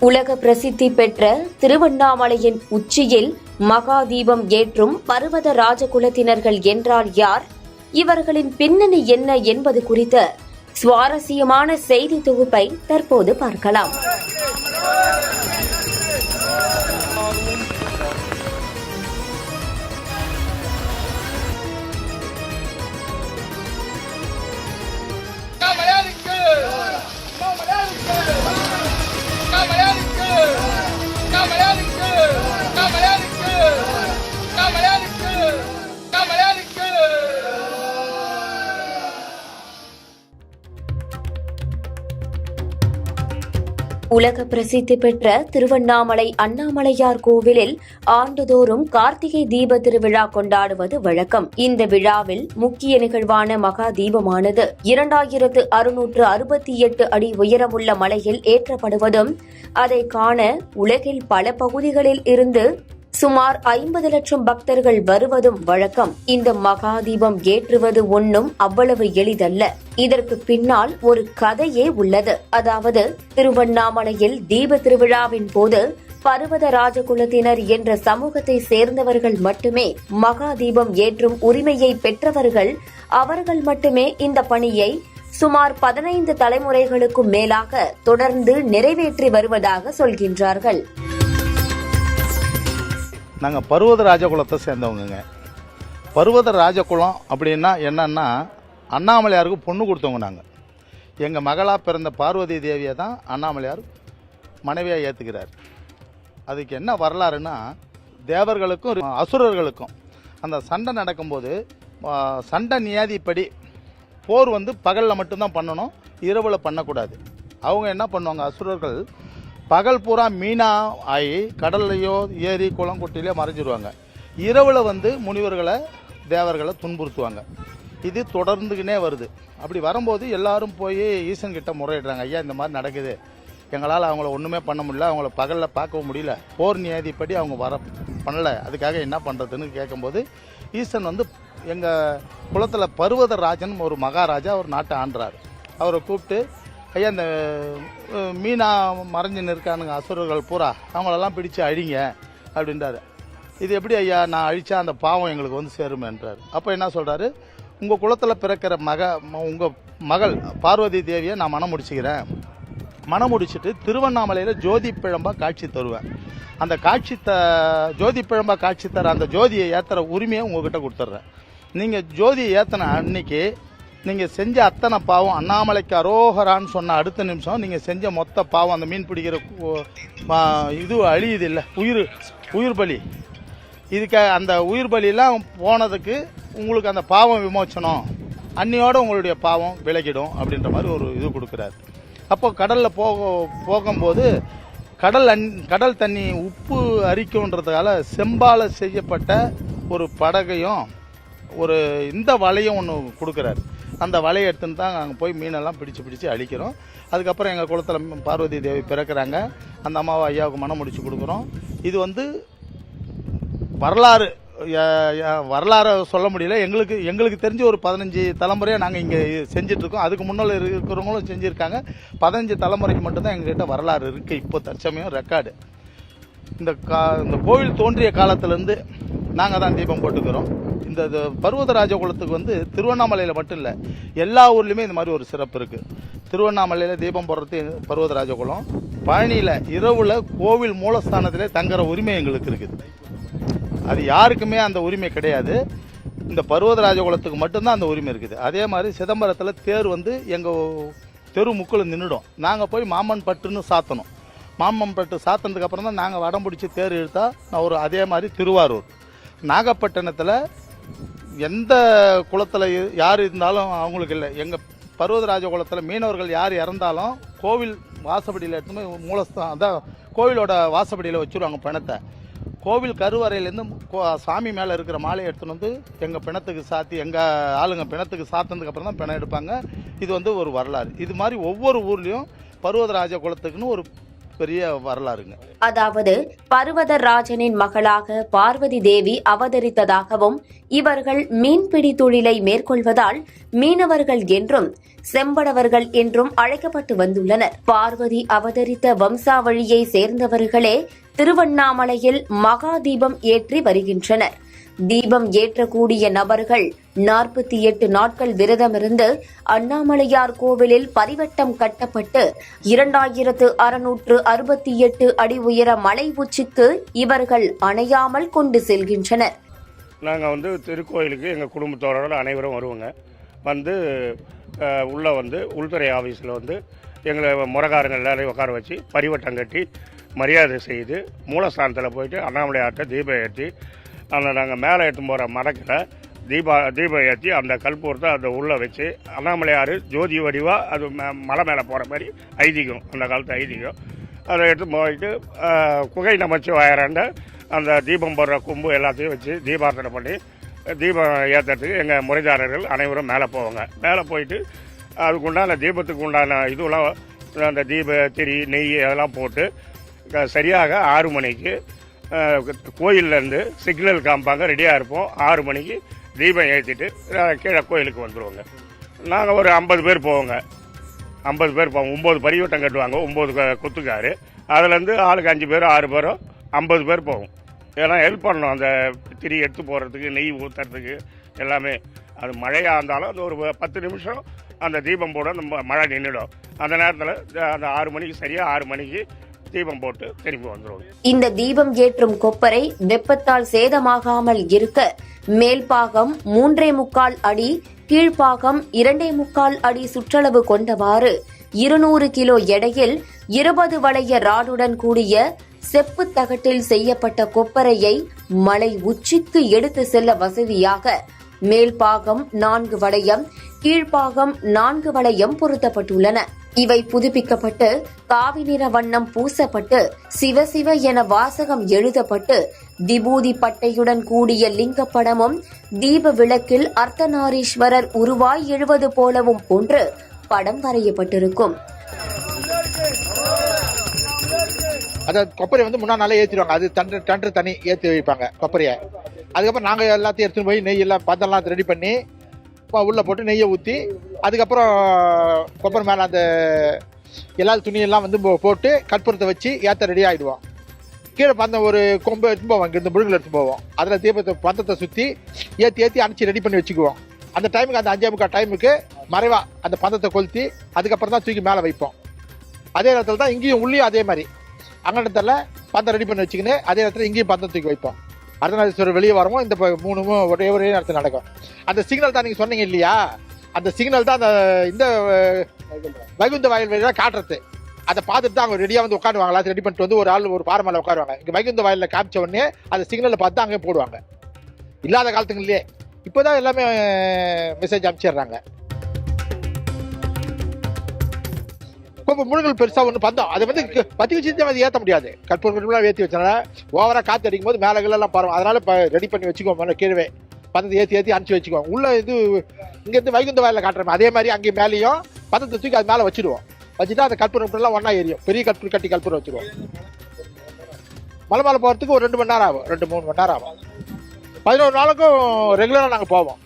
உலக பிரசித்தி பெற்ற திருவண்ணாமலையின் உச்சியில் மகாதீபம் ஏற்றும் பர்வத ராஜகுலத்தினர்கள் என்றால் யார்? இவர்களின் பின்னணி என்ன என்பது குறித்த சுவாரஸ்யமான செய்தி தொகுப்பை தற்போது பார்க்கலாம். உலக பிரசித்தி பெற்ற திருவண்ணாமலை அண்ணாமலையார் கோவிலில் ஆண்டுதோறும் கார்த்திகை தீப திருவிழா கொண்டாடுவது வழக்கம். இந்த விழாவில் முக்கிய நிகழ்வான மகா தீபமானது இரண்டாயிரத்து அறுநூற்று அறுபத்தி எட்டு அடி உயரமுள்ள மலையில் ஏற்றப்படுவதும் அதை காண உலகில் பல பகுதிகளில் இருந்து சுமார் ஐம்பது லட்சம் பக்தர்கள் வருவதும் வழக்கம். இந்த மகாதீபம் ஏற்றுவது ஒன்றும் அவ்வளவு எளிதல்ல. இதற்கு பின்னால் ஒரு கதையே உள்ளது. அதாவது திருவண்ணாமலையில் தீப திருவிழாவின் போது பருவத ராஜகுலத்தினர் என்ற சமூகத்தை சேர்ந்தவர்கள் மட்டுமே மகாதீபம் ஏற்றும் உரிமையை பெற்றவர்கள் அவர்கள் மட்டுமே இந்த பணியை சுமார் பதினைந்து தலைமுறைகளுக்கும் மேலாக தொடர்ந்து நிறைவேற்றி வருவதாக சொல்கின்றார்கள். நாங்கள் பருவத ராஜகுலத்தை சேர்ந்தவங்கங்க. பருவத ராஜகுலம் அப்படின்னா என்னன்னா அண்ணாமலையாருக்கு பொண்ணு கொடுத்தவங்க நாங்கள் எங்கள் மகளாக பிறந்த பார்வதி தேவியை தான் அண்ணாமலையார் மனைவியாக ஏற்றுக்கிறார் அதுக்கு என்ன வரலாறுன்னா தேவர்களுக்கும் அசுரர்களுக்கும் அந்த சண்டை நடக்கும்போது சண்டை நியாதிப்படி போர் வந்து பகலில் மட்டும்தான் பண்ணணும் இரவில் பண்ணக்கூடாது. அவங்க என்ன பண்ணுவாங்க அசுரர்கள் பகல் பூரா மீனா ஆகி கடல்லையோ ஏரி குளம் குட்டிலையோ மறைஞ்சிருவாங்க. இரவில் வந்து முனிவர்களை தேவர்களை துன்புறுத்துவாங்க. இது தொடர்ந்துக்கினே வருது. அப்படி வரும்போது எல்லாரும் போய் ஈசன் கிட்ட முறையிடுறாங்க. ஐயா இந்த மாதிரி நடக்குது. எங்களால் அவங்கள ஒன்றுமே பண்ண முடியல. அவங்கள பகலில் பார்க்கவும் முடியல. போர் நியாதிப்படி அவங்க வர பண்ணல. அதுக்காக என்ன பண்ணுறதுன்னு கேட்கும்போது ஈசன் வந்து எங்கள் குளத்தில் பருவதராஜன் ஒரு மகாராஜா ஒரு நாட்டை ஆண்டுறாரு. அவரை கூப்பிட்டு ஐயா இந்த மீனா மறைஞ்சு இருக்கானுங்க அசுரர்கள் பூரா. அவங்களெல்லாம் பிடிச்சு அழிங்க அப்படின்றாரு. இது எப்படி ஐயா நான் அழிச்சா அந்த பாவம் எங்களுக்கு வந்து சேருமேன்றார் அப்போ என்ன சொல்கிறாரு உங்கள் குளத்தில் பிறக்கிற மக ம- மகள் பார்வதி தேவியை நான் மனம் முடிச்சுக்கிறேன். மனம் முடிச்சிட்டு திருவண்ணாமலையில் ஜோதி பிழம்பாக காட்சி தருவேன். அந்த காட்சி த ஜோதி பிழம்பாக காட்சி தர அந்த ஜோதியை ஏற்றுற உரிமையை உங்ககிட்ட கொடுத்துட்றேன் நீங்கள் ஜோதியை ஏற்றின அன்னைக்கு நீங்கள் செஞ்ச அத்தனை பாவம் அண்ணாமலைக்கு அரோகரான்னு சொன்ன அடுத்த நிமிஷம் நீங்கள் செஞ்ச மொத்த பாவம் அந்த மீன் பிடிக்கிற இது அழியுது இல்லை. உயிர் உயிர் பலி. இதுக்கு அந்த உயிர் பலியெல்லாம் போனதுக்கு உங்களுக்கு அந்த பாவம் விமோச்சனம். அன்னியோடு உங்களுடைய பாவம் விலகிடும் அப்படின்ற மாதிரி ஒரு இது கொடுக்குறாரு. அப்போ கடலில் போக போகும்போது கடல் அன் கடல் தண்ணி உப்பு அரிக்கும்ன்றதுனால செம்பால் செய்யப்பட்ட ஒரு படகையும் ஒரு இந்த வலையும் ஒன்று கொடுக்குறாரு. அந்த வலையை எடுத்துன்னு தான் அங்கே போய் மீனெல்லாம் பிடிச்சு பிடிச்சு அழிக்கிறோம். அதுக்கப்புறம் எங்கள் குளத்தில் பார்வதி தேவி பிறக்கிறாங்க. அந்த அம்மாவை ஐயாவுக்கு மனம் முடிச்சு கொடுக்குறோம். இது வந்து வரலாறு வரலாறை சொல்ல முடியல. எங்களுக்கு எங்களுக்கு தெரிஞ்ச ஒரு பதினஞ்சு தலைமுறையாக நாங்கள் இங்கே செஞ்சிட்ருக்கோம். அதுக்கு முன்னால் இருக்கிறவங்களும் செஞ்சுருக்காங்க. பதினஞ்சு தலைமுறைக்கு மட்டும்தான் எங்ககிட்ட வரலாறு இருக்குது இப்போ தற்சமயம் ரெக்கார்டு. இந்த கா இந்த கோவில் தோன்றிய காலத்திலேருந்து நாங்கள் தான் தீபம் போட்டுக்கிறோம். இந்த இது பர்வதராஜ குலத்துக்கு வந்து திருவண்ணாமலையில் மட்டும் இல்லை எல்லா ஊர்லேயுமே இந்த மாதிரி ஒரு சிறப்பு இருக்குது திருவண்ணாமலையில் தீபம் போடுறது பர்வதராஜ குலம் பழனியில் இரவில் கோவில் மூலஸ்தானத்திலே தங்குற உரிமை எங்களுக்கு இருக்குது. அது யாருக்குமே அந்த உரிமை கிடையாது. இந்த பர்வதராஜ குலத்துக்கு மட்டும்தான் அந்த உரிமை இருக்குது. அதே மாதிரி சிதம்பரத்தில் தேர் வந்து எங்கள் தெரு முக்கில் நின்றுடும் நாங்கள் போய் மாமன் பட்டுன்னு சாத்தணும். மாமன் பட்டு சாத்தினதுக்கப்புறம் தான் நாங்கள் வடம் பிடிச்சி தேர் இழுத்தா நான் ஒரு அதே மாதிரி திருவாரூர். நாகப்பட்டினத்தில் எந்த குளத்தில் யார் இருந்தாலும் அவங்களுக்கு இல்லை. எங்கள் பர்வதராஜ குளத்தில் மீனவர்கள் யார் இறந்தாலும் கோவில் வாசப்படியில் எடுத்துன்னு மூலஸ்தான் அதான் கோவிலோட வாசப்படியில் வச்சுருவாங்க பிணத்தை. கோவில் கருவறையிலேருந்து கோ- சாமி மேலே இருக்கிற மாலையை எடுத்துன்னு வந்து எங்கள் பிணத்துக்கு சாத்தி எங்கள் ஆளுங்க பிணத்துக்கு சாத்தினதுக்கப்புறம் தான் பிணம் எடுப்பாங்க. இது வந்து ஒரு வரலாறு. இது மாதிரி ஒவ்வொரு ஊர்லேயும் பர்வதராஜ குளத்துக்குன்னு ஒரு பெரிய வரலாறுங்க. அதாவது பர்வதராஜனின் மகளாக பார்வதி தேவி அவதரித்ததாகவும் இவர்கள் மீன்பிடி தொழிலை மேற்கொள்வதால் மீனவர்கள் என்றும் செம்படவர்கள் என்றும் அழைக்கப்பட்டு வந்துள்ளனர். பார்வதி அவதரித்த வம்சாவழியை சேர்ந்தவர்களே திருவண்ணாமலையில் மகாதீபம் ஏற்றி வருகின்றனர். தீபம் ஏற்றக்கூடிய நபர்கள் நாற்பத்தி எட்டு நாட்கள் விரதமிருந்து அண்ணாமலையார் கோவிலில் பரிவட்டம் கட்டப்பட்டு இரண்டாயிரத்து அறுநூற்று அறுபத்தி எட்டு அடி உயர மலை உச்சிக்கு இவர்கள் அணையாமல் கொண்டு செல்கின்றனர். நாங்கள் வந்து திருக்கோயிலுக்கு எங்கள் குடும்பத்தோட அனைவரும் வருவோங்க. வந்து உள்ளே வந்து உள்துறை ஆஃபீஸில் வந்து எங்களை முறகாரங்கள் எல்லாரையும் உட்கார வச்சு பரிவட்டம் கட்டி மரியாதை செய்து மூலஸ்தானத்தில் போயிட்டு ஆட்டை தீபம் ஏற்றி அந்த நாங்கள் மேலே எடுத்து போகிற மடக்கில் தீபா தீபம் ஏற்றி அந்த கல்பூரத்தை அந்த உள்ளே வச்சு அண்ணாமலையார் ஜோதி வடிவாக அது மலை மேலே போகிற மாதிரி ஐதீகம் அந்த காலத்து ஐதீகம். அதை எடுத்து போயிட்டு குகை நமச்சு வாயிறாண்ட அந்த தீபம் போடுற கொம்பு எல்லாத்தையும் வச்சு தீபார்த்தனை பண்ணி தீபம் ஏற்றுறதுக்கு எங்கள் முறைதாரர்கள் அனைவரும் மேலே போவாங்க. மேலே போயிட்டு அதுக்கு உண்டான தீபத்துக்கு உண்டான இதுவெல்லாம் அந்த தீப திரி நெய் அதெல்லாம் போட்டு சரியாக ஆறு மணிக்கு கோயிலேருந்து சிக்னல் காமிப்பாங்க ரெடியாக இருப்போம். ஆறு மணிக்கு தீபம் ஏற்றிட்டு கீழே கோயிலுக்கு வந்துடுவோங்க நாங்கள் ஒரு ஐம்பது பேர் போவோங்க. ஐம்பது பேர் போவோம். ஒம்பது பரிவட்டம் கட்டுவாங்க. ஒம்பது குத்துக்காரு. அதுலேருந்து ஆளுக்கு அஞ்சு பேரும் ஆறு பேரோ ஐம்பது பேர் போவோம். இதெல்லாம் ஹெல்ப் பண்ணணும். அந்த திரி எடுத்து போகிறதுக்கு நெய் ஊற்றுறதுக்கு எல்லாமே. அது மழையாக இருந்தாலும் அந்த ஒரு பத்து நிமிஷம் அந்த தீபம் போட அந்த மழை நின்றுடும் அந்த நேரத்தில் அந்த ஆறு மணிக்கு சரியாக ஆறு மணிக்கு தீபம் போட்டு திரும்பி வந்துடுவோம் இந்த தீபம் ஏற்றும் கொப்பரை வெப்பத்தால் சேதமாகாமல் இருக்க மேல்பாகம் மூன்றே முக்கால் அடி கீழ்ப்பாகம் இரண்டே முக்கால் அடி சுற்றளவு கொண்டவாறு இருநூறு கிலோ எடையில் இருபது வளைய ராடுடன் கூடிய செப்பு தகட்டில் செய்யப்பட்ட கொப்பரையை மலை உச்சிக்கு எடுத்து செல்ல வசதியாக மேல்பாகம் நான்கு வளையம் கீழ்ப்பாகம் நான்கு வளையம் பொருத்தப்பட்டுள்ளன. இவை புதுப்பிக்கப்பட்டு காவி நிற வண்ணம் பூசப்பட்டு சிவசிவ என வாசகம் எழுதப்பட்டு விபூதி பட்டையுடன் கூடிய லிங்க படமும் தீப விளக்கில் அர்த்தநாரீஸ்வரர் உருவாய் எழுவது போலவும் போன்று படம் வரையப்பட்டிருக்கும். அதாவது கொப்பரை வந்து முன்னா நாளே ஏற்றிடுவாங்க அது தண்டு டன்று தனி ஏற்றி வைப்பாங்க கொப்பரையை. அதுக்கப்புறம் நாங்கள் எல்லாத்தையும் எடுத்துன்னு போய் நெய் எல்லாம் பந்தெல்லாம் ரெடி பண்ணி உள்ளே போட்டு நெய்யை ஊற்றி அதுக்கப்புறம் கொப்பரை மேலே அந்த எல்லா துணியெல்லாம் வந்து போட்டு கற்பூரத்தை வச்சு ஏற்ற ரெடி ஆகிடுவோம் கீழே பந்தம் ஒரு கொம்பு எடுத்து போவோம் இங்கேருந்து முழுங்கில் எடுத்து போவோம். அதில் தீபத்தை பந்தத்தை சுற்றி ஏற்றி ஏற்றி அணைச்சி ரெடி பண்ணி வச்சுக்குவோம். அந்த டைமுக்கு அந்த அஞ்சே முக்கால் டைமுக்கு மறைவாக அந்த பந்தத்தை கொளுத்தி அதுக்கப்புறம் தான் தூக்கி மேலே வைப்போம். அதே நேரத்தில் தான் இங்கேயும் உள்ளேயும் அதே மாதிரி. அங்கடத்தில் பந்தம் ரெடி பண்ணி வச்சுக்கின்னு அதே நேரத்தில் இங்கேயும் பந்தம் தூக்கி வைப்போம். அர்த்தநாதீஸ்வரர் வெளியே வரவும் இந்த ப- மூணுமும் ஒரே ஒரே நேரத்தில் நடக்கும். அந்த சிக்னல் தான் நீங்கள் சொன்னீங்க இல்லையா? அந்த சிக்னல் தான் அந்த இந்த வைகுந்த வாயில் வழியாக காட்டுறது. அதை பார்த்துட்டு தான் அவங்க ரெடியாக வந்து உட்காருவாங்களா? ரெடி பண்ணிட்டு வந்து ஒரு ஆள் ஒரு பாறை மேலே உட்காருவாங்க. இங்கே வைகுந்த வாயிலில் காமிச்ச உடனே அந்த சிக்னலை பார்த்து அங்கே போடுவாங்க. இல்லாத காலத்துங்களையே இப்போ தான் எல்லாமே மெசேஜ் அனுப்பிச்சிடுறாங்க. இப்போ முழுங்கல் பெருசா ஒன்று பந்தம் அதை வந்து பத்தி வச்சு அதை ஏற்ற முடியாது. கற்பூரம் கற்பூரம் ஏற்றி வச்சனால ஓவரா காற்று அடிக்கும் போது மேலே எல்லாம் பரவும். அதனால ரெடி பண்ணி வச்சுக்கோ மேலே கீழே பந்தத்தை ஏற்றி ஏற்றி அனுப்பிச்சு வச்சுக்குவோம் உள்ள இது இங்கேருந்து வைகுந்த வாயில காட்டுறோம் அதே மாதிரி அங்கே மேலேயும் பந்தத்தை தூக்கி அது மேலே வச்சிடுவோம். வச்சுட்டு அந்த கற்பூரம் எல்லாம் ஒன்றா எரியும். பெரிய கற்பூர் கட்டி கற்பூரம் வச்சுருவோம் மலை மேலே போகிறதுக்கு ஒரு ரெண்டு மணி நேரம் ஆகும். ரெண்டு மூணு மணி நேரம் ஆகும். பதினோரு நாளுக்கும் ரெகுலராக நாங்கள் போவோம்.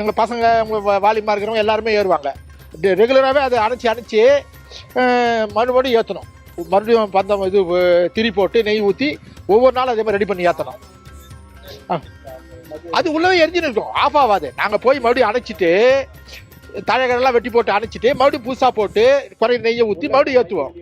எங்கள் பசங்க எங்கள் வாலிமா இருக்கிறவங்க எல்லாருமே ஏறுவாங்க. ரெகுலராகவே அதை அணைச்சி அணைச்சி மறுபடியும் ஏற்றணும் மறுபடியும் பந்தம் இது திரி போட்டு நெய் ஊற்றி ஒவ்வொரு நாளும் அதே மாதிரி ரெடி பண்ணி ஏற்றணும் அது உள்ளவே எரிஞ்சுன்னு இருக்கும் ஆஃப் ஆகாது. நாங்கள் போய் மறுபடியும் அணைச்சிட்டு தழைகளெல்லாம் வெட்டி போட்டு அணைச்சிட்டு மறுபடியும் புதுசாக போட்டு குறை நெய்யை ஊற்றி மறுபடியும் ஏற்றுவோம்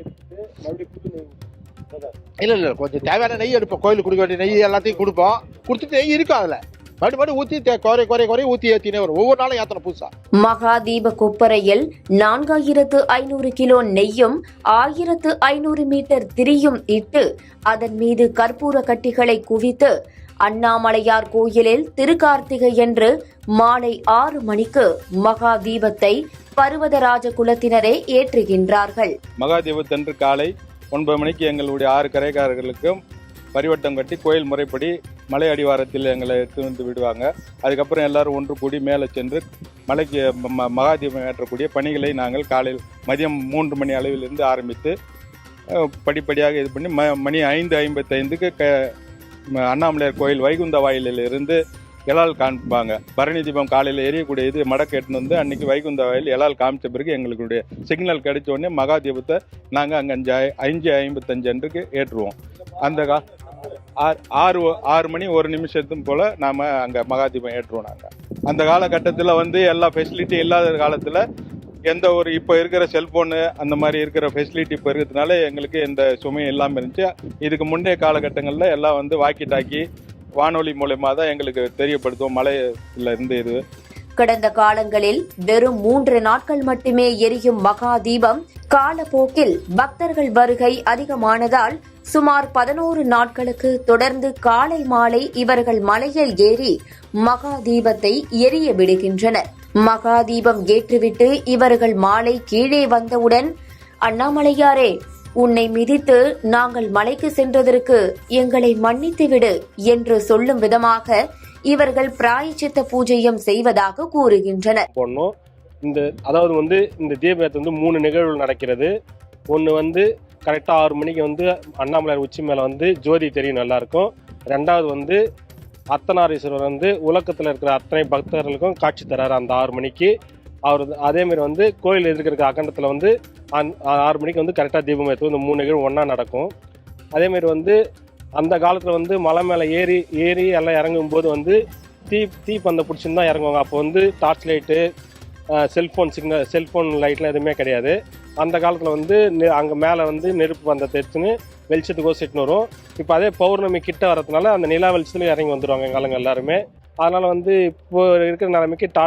இல்லை இல்லை கொஞ்சம் தேவையான நெய் எடுப்போம். கோயிலுக்கு கொடுக்க வேண்டிய நெய் எல்லாத்தையும் கொடுப்போம். கொடுத்துட்டு நெய் இருக்கும் அதில். மறுபடியும் ஊற்றி குறை குறை குறை ஊற்றி ஏற்றினே வரும். ஒவ்வொரு நாளும் ஏற்றணும் புதுசாக மகா தீப கொப்பரையில் நான்காயிரத்து ஐநூறு கிலோ நெய்யும் ஆயிரத்து ஐநூறு மீட்டர் திரியும் இட்டு அதன் மீது கற்பூர கட்டிகளை குவித்து அண்ணாமலையார் கோயிலில் திருக்கார்த்திகை என்று மாலை ஆறு மணிக்கு மகா தீபத்தை பர்வதராஜ குலத்தினரே ஏற்றுகின்றார்கள். மகாதீபத்தன்று காலை ஒன்பது மணிக்கு எங்களுடைய ஆறு கரைக்காரர்களுக்கும் பரிவட்டம் கட்டி கோயில் முறைப்படி மலை அடிவாரத்தில் எங்களை எடுத்து வந்து விடுவாங்க. அதுக்கப்புறம் எல்லாரும் ஒன்று கூடி மேலே சென்று மலைக்கு ம- ம- மகாதீபம் ஏற்றக்கூடிய பணிகளை நாங்கள் காலையில் மதியம் மூன்று மணி அளவிலிருந்து ஆரம்பித்து படிப்படியாக இது பண்ணி ம மணி ஐந்து ஐம்பத்தைந்துக்கு க அண்ணாமலையார் கோயில் வைகுந்த வாயிலிருந்து எலால் காமிப்பாங்க பரணி தீபம் காலையில் எரியக்கூடிய இது மடக்கு எட்டுன்னு வந்து அன்றைக்கி வைகுந்த வாயில் எலால் காமிச்ச பிறகு எங்களுடைய சிக்னல் கிடைச்ச உடனே மகா தீபத்தை நாங்கள் அங்கே அஞ்சு அஞ்சு ஐம்பத்தஞ்சு அன்றுக்கு ஏற்றுவோம். அந்த கா ஆறு ஆறு ஆறு மணி ஒரு நிமிஷத்தும் போல் நாம் அங்கே மகாதீபம் ஏற்றுவோம் நாங்கள் அந்த காலகட்டத்தில் வந்து எல்லா ஃபெசிலிட்டி இல்லாத காலத்தில் எந்த ஒரு இப்போ இருக்கிற செல்ஃபோனு அந்த மாதிரி இருக்கிற ஃபெசிலிட்டி இப்போ இருக்கிறதுனால எங்களுக்கு எந்த சுமையும் இல்லாமல் இருந்துச்சு. இதுக்கு முந்தைய காலகட்டங்களில் எல்லாம் வந்து வாக்கி டாக்கி வானொலி மூலயமா தான் எங்களுக்கு தெரியப்படுத்துவோம். மலையில இருந்து இது கடந்த காலங்களில் வெறும் மூன்று நாட்கள் மட்டுமே எரியும் மகா தீபம் காலப்போக்கில் பக்தர்கள் வருகை அதிகமானதால் சுமார் பதினோரு நாட்களுக்கு தொடர்ந்து காலை மாலை இவர்கள் மலையில் ஏறி மகா தீபத்தை எரிய விடுகின்றனர். மகா தீபம் ஏற்றுவிட்டு இவர்கள் மாலை கீழே வந்தவுடன் அண்ணாமலையாரே உன்னை மிதித்து நாங்கள் மலைக்கு சென்றதற்கு எங்களை மன்னித்துவிடு என்று சொல்லும் விதமாக இவர்கள் பிராயச்சித்த பூஜையும் செய்வதாக கூறுகின்றனர். பொண்ணும் இந்த அதாவது வந்து இந்த தீபத்தை வந்து மூணு நிகழ்வுகள் நடக்கிறது. ஒன்று வந்து கரெக்டாக ஆறு மணிக்கு வந்து அண்ணாமலையார் உச்சி மேலே வந்து ஜோதி தெரியும் நல்லாயிருக்கும் ரெண்டாவது வந்து அர்த்தநாரீஸ்வரர் வந்து உலகத்தில் இருக்கிற அத்தனை பக்தர்களுக்கும் காட்சி தராரு அந்த ஆறு மணிக்கு. அவர் அதேமாரி வந்து கோயில் எதிர்க்கிற அகண்டத்தில் வந்து அந் ஆறு மணிக்கு வந்து கரெக்டாக தீபம் ஏற்றுவோம் இந்த மூணு நிகழ்வு ஒன்றா நடக்கும். அதேமாரி வந்து அந்த காலத்தில் வந்து மலை மேலே ஏறி ஏறி எல்லாம் இறங்கும்போது வந்து தீ தீ பந்தை பிடிச்சின்னு தான் இறங்குவாங்க. அப்போ வந்து torch light cellphone signal cellphone லைட்லாம் எதுவுமே கிடையாது. அந்த காலத்தில் வந்து அங்கே மேலே வந்து நெருப்பு பந்தத்தை தெரிச்சுன்னு வெளிச்சத்துக்கு ஓசிட்டுன்னு வரும். இப்போ அதே பௌர்ணமி கிட்ட வரதுனால அந்த நிலா வெளிச்சத்துலையும் இறங்கி வந்துடுவாங்க எங்கள் ஆளுங்க எல்லாருமே. அதனால் வந்து இப்போ இருக்கிற நிலைமைக்கு டா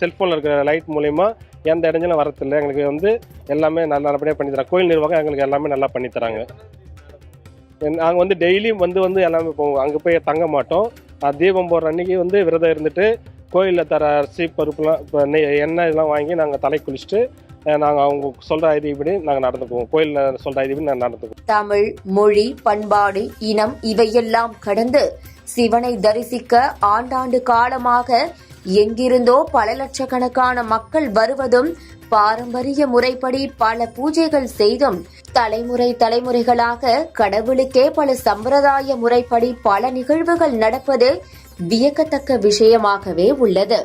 செல்ஃபோனில் இருக்கிற லைட் மூலயமா எந்த இடைஞ்சலும் வரதில்லை. எங்களுக்கு வந்து எல்லாமே நல்ல நல்லபடியாக பண்ணி தராங்க கோயில் நிர்வாகம் எங்களுக்கு எல்லாமே நல்லா பண்ணித்தராங்க. நாங்கள் வந்து டெய்லியும் வந்து வந்து எல்லாமே போவோம். அங்கே போய் தங்க மாட்டோம். தீபம் போடுற அன்னைக்கு வந்து விரதம் இருந்துட்டு கோயிலில் தர அரிசி பருப்புலாம் இப்போ நெய் எண்ணெய் இதெல்லாம் வாங்கி நாங்கள் தலை குளிச்சுட்டு நாங்கள் அவங்க சொல்கிற ஐதீபடி நாங்கள் நடந்துக்குவோம் கோயிலில் சொல்கிற ஐதீபடி நாங்கள் நடந்துக்குவோம் தமிழ் மொழி பண்பாடு இனம் இவையெல்லாம் கடந்து சிவனை தரிசிக்க ஆண்டாண்டு காலமாக எங்கிருந்தோ பல லட்சக்கணக்கான மக்கள் வருவதும் பாரம்பரிய முறைப்படி பல பூஜைகள் செய்தும். தலைமுறை தலைமுறைகளாக கடவுளுக்கே பல சம்பிரதாய முறைப்படி பல நிகழ்வுகள் நடப்பது வியக்கத்தக்க விஷயமாகவே உள்ளது.